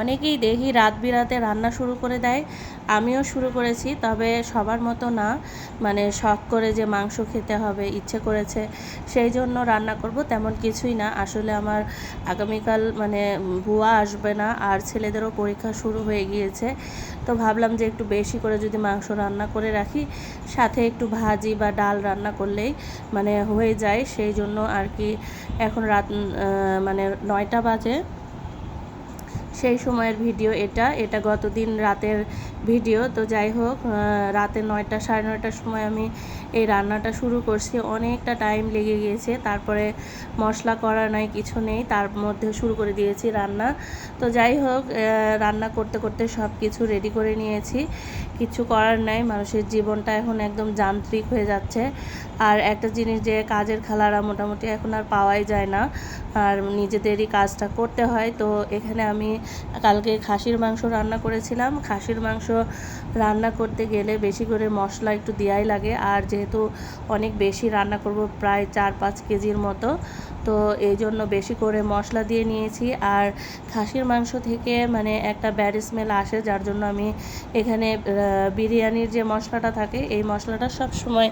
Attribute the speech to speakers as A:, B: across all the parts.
A: অনেকেই দেখি রাত বিরাতে রান্না শুরু করে দেয়, আমিও শুরু করেছি, তবে সবার মতো না। মানে শখ করে যে মাংস খেতে হবে, ইচ্ছে করেছে, সেই জন্য রান্না করব, তেমন কিছুই না। আসলে আমার আগামীকাল মানে ভুয়া আসবে না, আর ছেলেদেরও পরীক্ষা শুরু হয়ে গিয়েছে। তো ভাবলাম যে একটু বেশি করে যদি মাংস রান্না করে রাখি, সাথে একটু ভাজি বা ডাল রান্না করলেই মানে হয়ে যায়। সেই জন্য আর কি এখন রাত মানে নয়টা বাজে। সেই সময়ের ভিডিও এটা এটা গতদিন রাতের ভিডিও। তো যাই হোক রাতে নয়টা, সাড়ে নয়টার সময় আমি এই রান্নাটা শুরু করছি। অনেকটা টাইম লেগে গিয়েছে, তারপরে মশলা করা নাই, কিছু নেই, তার মধ্যে শুরু করে দিয়েছি রান্না। তো যাই হোক রান্না করতে করতে সব কিছু রেডি করে নিয়েছি। কিছু করার নাই, মানুষের জীবনটা এখন একদম যান্ত্রিক হয়ে যাচ্ছে। আর একটা জিনিস যে কাজের খালারা মোটামুটি এখন আর পাওয়াই যায় না, আর নিজেদেরই কাজটা করতে হয়। তো এখানে আমি কালকে খাসির মাংস রান্না করেছিলাম। খাসির মাংস রান্না করতে গেলে বেশি করে মশলা একটু দেওয়াই লাগে, আর যেহেতু অনেক বেশি রান্না করব প্রায় চার পাঁচ কেজির মতো, তো এই জন্য বেশি করে মশলা দিয়ে নিয়েছি। আর খাসির মাংস থেকে মানে একটা ব্যাড স্মেল আসে, যার জন্য আমি এখানে বিরিয়ানির যে মশলাটা থাকে, এই মশলাটা সব সময়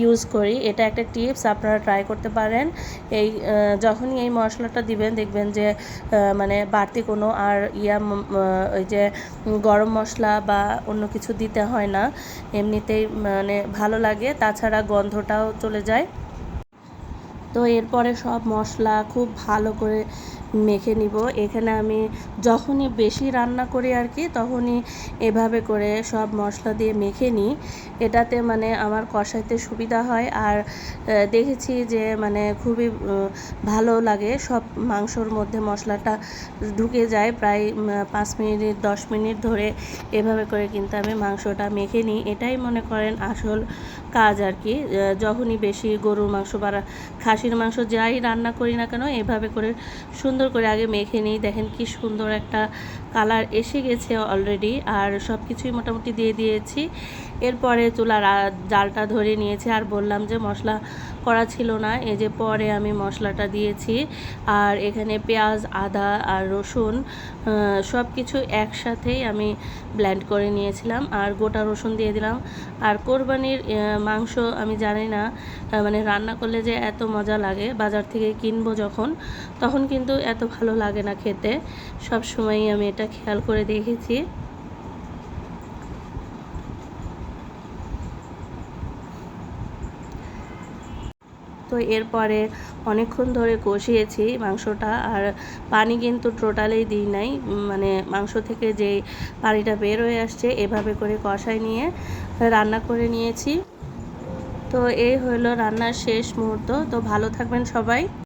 A: ইউজ করি। এটা একটা টিপস, আপনারা ট্রাই করতে পারেন। এই যখনই এই মশলাটা দিবেন, দেখবেন যে মানে বাড়তি কোনো আর ইয়া ওই যে, গরম মশলা বা অন্য কিছু দিতে হয় না। এমনিতেই মানে ভালো লাগে, তাছাড়া গন্ধটাও চলে যায়। তো এরপরে সব মশলা খুব ভালো করে মেখে নিব। এখানে আমি যখনই বেশি রান্না করি আর কি, তখনই এভাবে করে সব মশলা দিয়ে মেখে নিই। এটাতে মানে আমার কষাইতে সুবিধা হয় আর দেখেছি যে মানে খুবই ভালো লাগে। সব মাংসর মধ্যে মশলাটা ঢুকে যায় প্রায় পাঁচ মিনিট, দশ মিনিট ধরে এভাবে করে কিন্তু আমি মাংসটা মেখে নিই। এটাই মনে করেন আসল কাজ আর কি যখনই বেশি গরুর মাংস বা খাসির মাংস যাই রান্না করি না কেন, এভাবে করে সুন্দর করে আগে মেখে নিই। দেখেন কি সুন্দর একটা কালার এসে গেছে অলরেডি আর সব কিছুই মোটামুটি দিয়ে দিয়েছি। এরপরে চুলার জালটা ধরে নিয়েছি, আর বললাম যে মশলা করা ছিল না, এই যে পরে আমি মশলাটা দিয়েছি। আর এখানে পেঁয়াজ, আদা আর রসুন সব কিছু একসাথেই আমি ব্ল্যান্ড করে নিয়েছিলাম, আর গোটা রসুন দিয়ে দিলাম। আর কোরবানির মাংস আমি জানি না মানে রান্না করলে যে এত মজা লাগে বাজার থেকে কিনবো যখন, তখন কিন্তু এত ভালো লাগে না খেতে। সব সময়ই আমি এটা খেয়াল করে দেখেছি। তো এরপরে অনেকক্ষণ ধরে কষিয়েছি মাংসটা, আর পানি কিন্তু টোটালেই দিই নাই। মানে মাংস থেকে যে পানিটা বের হয়ে আসছে, এভাবে করে কষাই নিয়ে রান্না করে নিয়েছি। তো এই হলো রান্নার শেষ মুহূর্ত। তো ভালো থাকবেন সবাই।